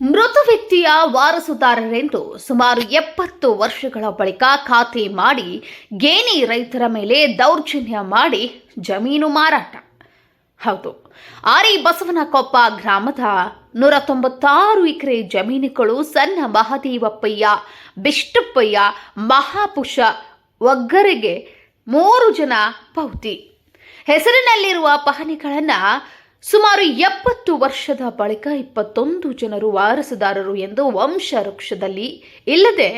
ಮೃತ ವ್ಯಕ್ತಿಯ ವಾರಸುದಾರರೆಂದು ಸುಮಾರು ಎಪ್ಪತ್ತು ವರ್ಷಗಳ ಬಳಿಕ ಖಾತೆ ಮಾಡಿ ಗೇಣಿ ರೈತರ ಮೇಲೆ ದೌರ್ಜನ್ಯ ಮಾಡಿ ಜಮೀನು ಮಾರಾಟ. ಹೌದು, ಆರಿ ಬಸವನಕೊಪ್ಪ ಗ್ರಾಮದ ನೂರ ತೊಂಬತ್ತಾರು ಎಕರೆ ಜಮೀನುಗಳು ಸಣ್ಣ ಮಹದೇವಪ್ಪಯ್ಯ, ಬಿಷ್ಟಪ್ಪಯ್ಯ, ಮಹಾಪುಷ ಒಗ್ಗರಿಗೆ ಮೂರು ಜನ ಪೌತಿ. ಹೆಸರಿನಲ್ಲಿರುವ ಪಹಣಿಗಳನ್ನು ಸುಮಾರು ಎಪ್ಪತ್ತು ವರ್ಷದ ಬಳಿಕ ಇಪ್ಪತ್ತೊಂದು ಜನರು ವಾರಸುದಾರರು ಎಂದು ವಂಶ ವೃಕ್ಷದಲ್ಲಿ ಇಲ್ಲದೆ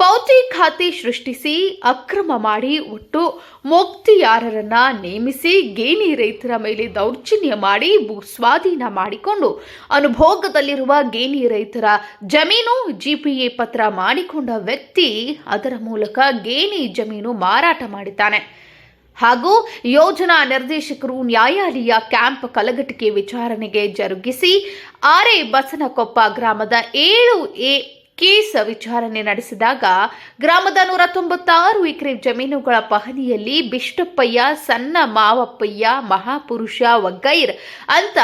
ಪೌತಿ ಖಾತೆ ಸೃಷ್ಟಿಸಿ ಅಕ್ರಮ ಮಾಡಿ ಒಟ್ಟು ಮುಕ್ತಿಯಾರರನ್ನ ನೇಮಿಸಿ ಗೇಣಿ ರೈತರ ಮೇಲೆ ದೌರ್ಜನ್ಯ ಮಾಡಿ ಭೂ ಸ್ವಾಧೀನ ಮಾಡಿಕೊಂಡು ಅನುಭೋಗದಲ್ಲಿರುವ ಗೇಣಿ ರೈತರ ಜಮೀನು ಜಿಪಿಎ ಪತ್ರ ಮಾಡಿಕೊಂಡ ವ್ಯಕ್ತಿ ಅದರ ಮೂಲಕ ಗೇಣಿ ಜಮೀನು ಮಾರಾಟ ಮಾಡಿದ್ದಾನೆ. ಹಾಗೂ ಯೋಜನಾ ನಿರ್ದೇಶಕರು ನ್ಯಾಯಾಲಯ ಕ್ಯಾಂಪ್ ಕಲಘಟಕಿ ವಿಚಾರಣೆಗೆ ಜರುಗಿಸಿ ಆರೆ ಬಸನಕೊಪ್ಪ ಗ್ರಾಮದ ಏಳು ಎ ಕೇಸ್ ವಿಚಾರಣೆ ನಡೆಸಿದಾಗ ಗ್ರಾಮದ ನೂರ ತೊಂಬತ್ತಾರು ಎಕರೆ ಜಮೀನುಗಳ ಪಹಣಿಯಲ್ಲಿ ಬಿಷ್ಟಪ್ಪಯ್ಯ, ಸಣ್ಣ ಮಾವಪ್ಪಯ್ಯ, ಮಹಾಪುರುಷ ವಗ್ಗೈರ್ ಅಂತ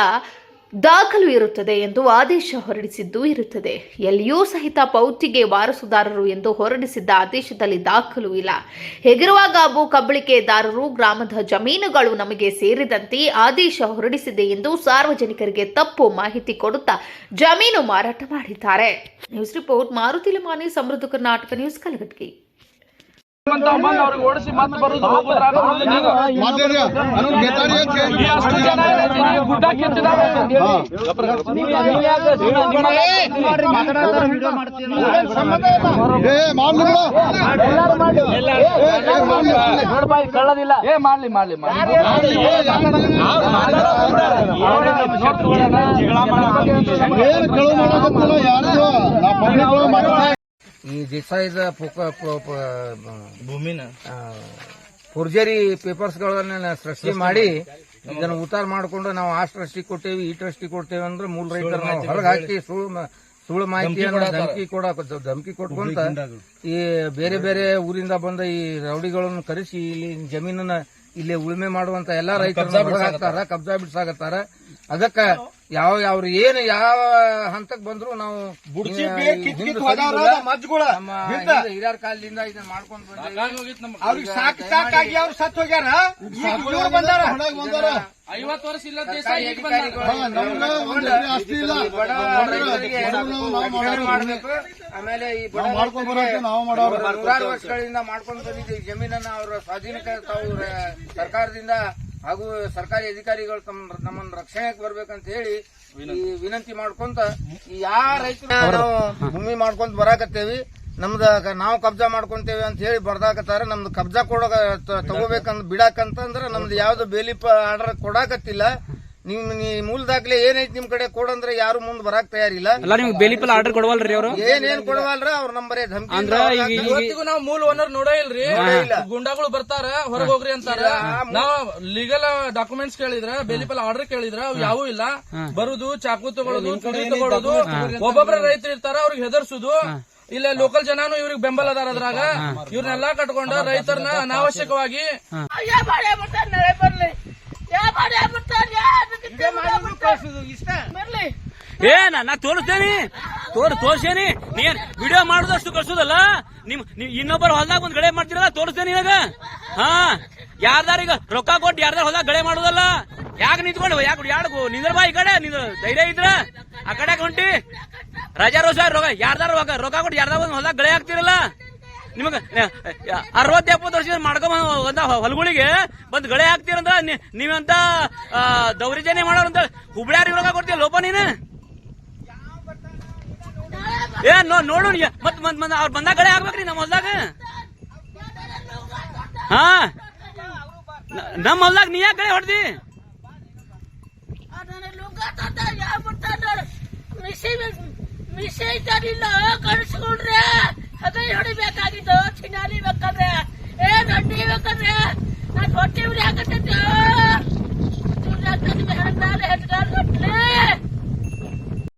ದಾಖಲು ಇರುತ್ತದೆ ಎಂದು ಆದೇಶ ಹೊರಡಿಸಿದ್ದು ಇರುತ್ತದೆ. ಎಲ್ಲಿಯೂ ಸಹಿತ ಪೌತಿಗೆ ವಾರಸುದಾರರು ಎಂದು ಹೊರಡಿಸಿದ್ದ ಆದೇಶದಲ್ಲಿ ದಾಖಲು ಇಲ್ಲ. ಹೇಗಿರುವಾಗ ಭೂ ಕಬಳಿಕೆದಾರರು ಗ್ರಾಮದ ಜಮೀನುಗಳು ನಮಗೆ ಸೇರಿದಂತೆ ಆದೇಶ ಹೊರಡಿಸಿದೆ ಎಂದು ಸಾರ್ವಜನಿಕರಿಗೆ ತಪ್ಪು ಮಾಹಿತಿ ಕೊಡುತ್ತಾ ಜಮೀನು ಮಾರಾಟ ಮಾಡಿದ್ದಾರೆ. ನ್ಯೂಸ್ ರಿಪೋರ್ಟ್ ಮಾರುತಿ ಲಮಾನಿ, ಸಮೃದ್ಧ ಕರ್ನಾಟಕ ನ್ಯೂಸ್ ಬಂದು ಅವ್ರಿಗೆ ಓಡಿಸಿ ಮತ್ತೆ ಬರುದು ಅಷ್ಟು ಜನ ಗುಡ್ಡ ಕಿತ್ತಿದಾವೆ. ಕಳ್ಳದಿಲ್ಲ ಏ ಮಾಡ್ಲಿ ಮಾಡ್ಲಿ ಮಾಡ್ಲಿ. ಈ ದೇಸಾಯಿದ ಭೂಮಿನ? ಫೋರ್ಜರಿ ಪೇಪರ್ಸ್ಗಳನ್ನ ಸೃಷ್ಟಿ ಮಾಡಿ ಇದನ್ನ ಉತ್ತಾರ ಮಾಡಿಕೊಂಡು ನಾವು ಆ ಟ್ರಸ್ಟಿ ಕೊಟ್ಟೇವಿ ಈ ಟ್ರಸ್ಟಿ ಕೊಡ್ತೇವೆ ಅಂದ್ರೆ ಮೂಲ ರೈತರ ಹೊರಗೆ ಹಾಕಿ ಸುಳ್ಳು ಮಾಹಿತಿ ಧಮಕಿ ಕೊಡ ಧಮಕಿ ಕೊಟ್ಕೊಂತ ಈ ಬೇರೆ ಬೇರೆ ಊರಿಂದ ಬಂದ ಈ ರೌಡಿಗಳನ್ನು ಕರೆಸಿ ಇಲ್ಲಿ ಜಮೀನನ್ನ ಇಲ್ಲಿ ಉಳುಮೆ ಮಾಡುವಂತ ಎಲ್ಲಾ ರೈತರನ್ನ ಹೊರಗೆ ಹಾಕ್ತಾರ ಕಬ್ಜಾ ಬಿಡ್ಸಾಕತ್ತಾರ ಅದಕ್ಕ ಯಾವ ಯಾವ ಏನು ಯಾವ ಹಂತಕ್ ಬಂದ್ರು ನಾವು ಹಿರಿಯರ ಕಾಲದಿಂದ ಇದನ್ನ ಮಾಡ್ಕೊಂಡ್. ಅವ್ರಿಗೆ ಸಾಕ್ ಸಾಕಾಗಿ ಅವ್ರು ಸತ್ ಹೋಗ್ಯಾರ? ಇವ್ರು ಬಂದಾರ? ಐವತ್ತು ವರ್ಷ ಇಲ್ಲ. ದೇಶ ಮಾಡ್ಬೇಕು. ಆಮೇಲೆ ಈ ಬಡ ನಾವು ಮಾಡ್ಕೊಂಡ್ ಬರೋಕೆ ನಾವು ಮಾಡೋರು. ನೂರಾರು ವರ್ಷಗಳಿಂದ ಮಾಡ್ಕೊಂಡು ಬಂದಿದ್ದೀವಿ. ಜಮೀನನ್ನ ಅವರ ಸ್ವಾಧೀನಕ್ಕೆ ತಾವು ರ- ಸರ್ಕಾರದಿಂದ ಹಾಗೂ ಸರ್ಕಾರಿ ಅಧಿಕಾರಿಗಳು ತಮ್ಮ ನಮ್ಮನ್ನ ರಕ್ಷಣೆಗೆ ಬರ್ಬೇಕಂತ ಹೇಳಿ ಈ ವಿನಂತಿ ಮಾಡ್ಕೊಂತ ಯಾವ ರೈತರು ನಾವು ಭೂಮಿ ಮಾಡ್ಕೊಂತ ಬರಾಕತ್ತೇವಿ. ನಮ್ದ ನಾವು ಕಬ್ಜಾ ಮಾಡ್ಕೊಂತೇವೆ ಅಂತ ಹೇಳಿ ಬರ್ದಾಕತ್ತಾರ. ನಮ್ದು ಕಬ್ಜಾ ಕೊಡೋ ತಗೋಬೇಕಂತ ಬಿಡಾಕಂತಂದ್ರ ನಮ್ದು ಯಾವ್ದು ಬೇಲಿಪ ಆರ್ಡರ್ ಕೊಡಾಕತ್ತಿಲ್ಲ. ನಿಮ್ ಮೂಲ ದಾಖಲೆ ಏನೈತಿ ನಿಮ್ ಕಡೆ ಕೊಡಂದ್ರೆ ಯಾರು ಮುಂದ್ ಬರಾಕ್ ತಯಾರಿಲ್ಲ. ಅಲ್ಲ ನಿಮ್ಗೆ ಬೆಲಿಪಲ್ ಆರ್ಡರ್ ಕೊಡವಲ್ರಿ ಅವರು? ಏನೇನ್ ಕೊಡವಲ್ರ? ಅವ್ರ ನಂಬರ್ ಧಮಕಿ ಅಂದ್ರ ಈಗ ಇವತ್ತಿಗೂ ನಾವು ಮೂಲ ಓನರ್ ನೋಡೇ ಇಲ್ರಿ. ಗುಂಡಾಗಳು ಬರ್ತಾರ ಹೊರಗ್ ಹೋಗ್ರಿ ಅಂತಾರ. ನಾವ್ ಲೀಗಲ್ ಡಾಕ್ಯುಮೆಂಟ್ಸ್ ಕೇಳಿದ್ರ ಬೆಲಿಪಲ್ ಆರ್ಡರ್ ಕೇಳಿದ್ರ ಅವ್ ಯಾವೂ ಇಲ್ಲ. ಬರುದು ಚಾಕು ತಗೊಳ್ಳೋದು ಚುರಿ ತಗೊಳ್ಳೋದು ಒಬ್ಬೊಬ್ಬರ ರೈತರು ಇರ್ತಾರ ಅವ್ರಿಗೆ ಹೆದರ್ಸುದು. ಇಲ್ಲ ಲೋಕಲ್ ಜನಾನು ಇವ್ರಿಗೆ ಬೆಂಬಲ ಅದಾರ ಅದ್ರಾಗ. ಇವ್ರನ್ನೆಲ್ಲಾ ಕಟ್ಕೊಂಡ ರೈತರನ್ನ ಅನಾವಶ್ಯಕವಾಗಿ ಏ, ನಾ ತೋರಿಸ್ತೇನಿ. ತೋರ್ ತೋರ್ಸೇನಿ. ನೀನ್ ವಿಡಿಯೋ ಮಾಡುದಷ್ಟು ಕಳ್ಸೋದಲ್ಲ? ನಿಮ್ ಇನ್ನೊಬ್ಬರು ಹೊಲ್ದಾಗ ಒಂದ್ ಗಳೆ ಮಾಡ್ತಿರಲ್ಲ, ತೋರಿಸ್ತೇನೆ ಇವಾಗ ಹಾ? ಯಾರ್ದಾರ ಈಗ ರೊಕ್ಕ ಕೊಟ್ಟು ಯಾರ್ದಾರ ಹೊಲ್ದಾಗ ಗಳೆ ಮಾಡುದಲ್ಲ? ಯಾಕೆ ನಿಂತ್ಕೊಂಡು ಯಾಕೆ ಯಾಡ್ಗು ನಿಂದ್ರ ಬಾ ಈ ಕಡೆ ನೀನು ಧೈರ್ಯ ಇದ್ರ? ಆ ಕಡೆ ಹೊಂಟಿ. ರಜಾ ರೋಸ ರೊಕ್ಕ ಯಾರ್ದಾರ ರೊಕ್ಕ ರೊಕ್ಕ ಕೊಟ್ಟು ಯಾರ್ದಾರ ಒಂದ್ ಹೊಲ್ದಾಗ ಗಳೆ ಹಾಕ್ತಿರಲ್ಲ? ನಿಮಗ ಅರವತ್ತು ಎಪ್ಪತ್ತು ವರ್ಷ ಮಾಡ್ಕೊಂಡ್ ಒಂದ ಹೊಲಗಳಿಗೆ ಬಂದ್ ಗಳೆ ಹಾಕ್ತೀರಂದ್ರ ನೀವಂತ ದೌರಿಜನೆ ದೌರ್ಜನ್ಯ ಮಾಡೋರಂತ ಹುಬ್ಳ್ಯಾರಿಗೆ ರೊಕ್ಕ ಕೊಡ್ತೀಯ ಲೋಪ ನೀನು? ಏ, ನೋ, ನೋಡು ಮತ್ ಮತ್ ಅವ್ರ ಬಂದಾಗ ಗಳೆ ಹಾಕ್ಬೇಕ್ರಿ ನಮ್ಮ ಹೊಲ್ದಾಗ. ಹಾ. ನಮ್ಮ ಹೊಲ್ದಾಗ ನೀ ಯಾಕೆ ಗಳೆ ಹೊಡ್ದಿ? Miss miss ಐತಾರಿಲ್ಲ ಕಳಿಸ್ಕೊಂಡ್ರೆ. ಹಗಲಿ ನೋಡಿ ಬೇಕಾಗಿದ್ದು ಚಿನ್ನಾಲಿ ಮಕ್ಕಳೇ